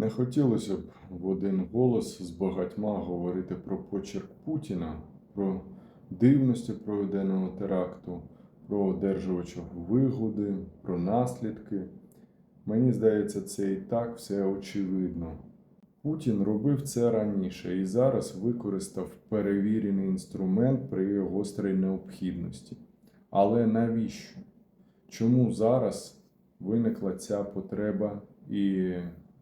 Не хотілося б в один голос з багатьма говорити про почерк Путіна, про дивності проведеного теракту, про одержувача вигоди, про наслідки. Мені здається, це і так все очевидно. Путін робив це раніше і зараз використав перевірений інструмент при гострій необхідності. Але навіщо? Чому зараз виникла ця потреба і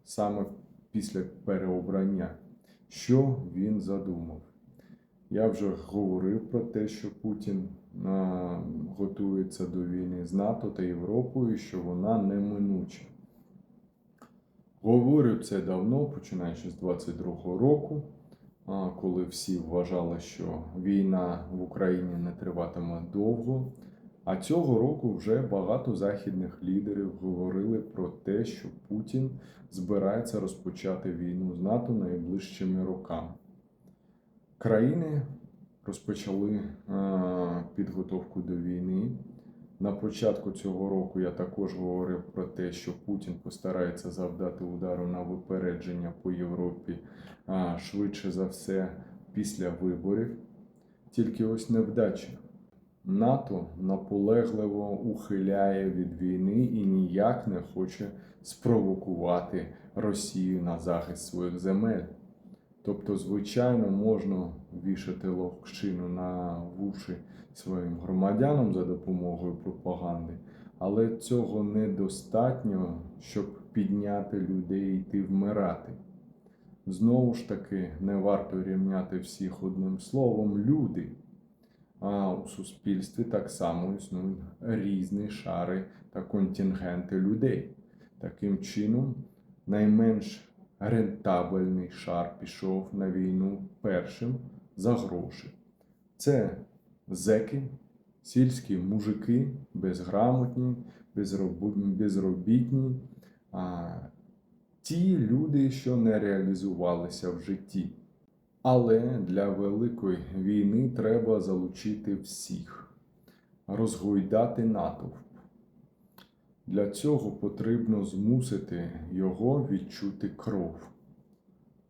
саме після переобрання? Що він задумав? Я вже говорив про те, що Путін готується до війни з НАТО та Європою, що вона неминуча. Говорю це давно, починаючи з 22-го року, коли всі вважали, що війна в Україні не триватиме довго. А цього року вже багато західних лідерів говорили про те, що Путін збирається розпочати війну з НАТО найближчими роками. Країни розпочали е, підготовку до війни. На початку цього року я також говорив про те, що Путін постарається завдати удару на випередження по Європі швидше за все після виборів. Тільки ось невдача. НАТО наполегливо ухиляє від війни і ніяк не хоче спровокувати Росію на захист своїх земель. Тобто, звичайно, можна вішати ловчину на вуші своїм громадянам за допомогою пропаганди, але цього недостатньо, щоб підняти людей і йти вмирати. Знову ж таки, не варто рівняти всіх одним словом люди. А у суспільстві так само існують різні шари та контингенти людей. Таким чином, найменш рентабельний шар пішов на війну першим за гроші. Це зеки, сільські мужики, безграмотні, безробітні, а, ті люди, що не реалізувалися в житті. Але для великої війни треба залучити всіх, розгойдати натовп. Для цього потрібно змусити його відчути кров.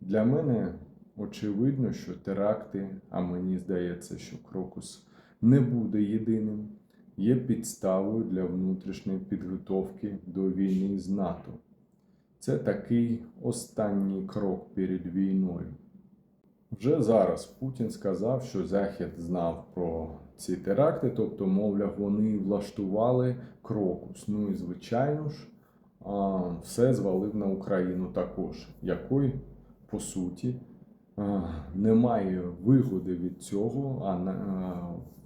Для мене очевидно, що теракти, а мені здається, що Крокус не буде єдиним, є підставою для внутрішньої підготовки до війни з НАТО. Це такий останній крок перед війною. Вже зараз Путін сказав, що Захід знав про ці теракти, тобто, мовляв, вони влаштували крокус. Ну і звичайно ж, все звалив на Україну також, якої, по суті, немає вигоди від цього, а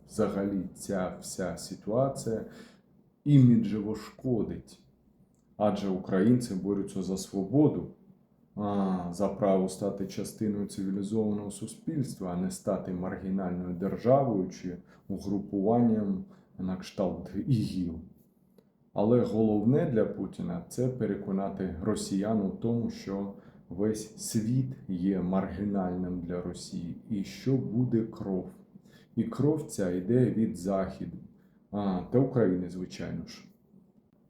взагалі ця вся ситуація іміджево шкодить. Адже українці борються за свободу, за право стати частиною цивілізованого суспільства, а не стати маргінальною державою чи угрупуванням на кшталт ІГІЛ. Але головне для Путіна це переконати росіян у тому, що весь світ є маргінальним для Росії, і що буде кров. І кров ця йде від Заходу а, та України, звичайно ж.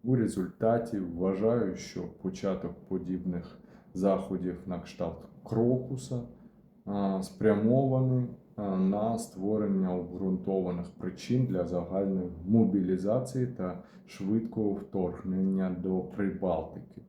У результаті вважаю, що початок подібних заходів на кшталт крокуса спрямований на створення обґрунтованих причин для загальної мобілізації та швидкого вторгнення до Прибалтики.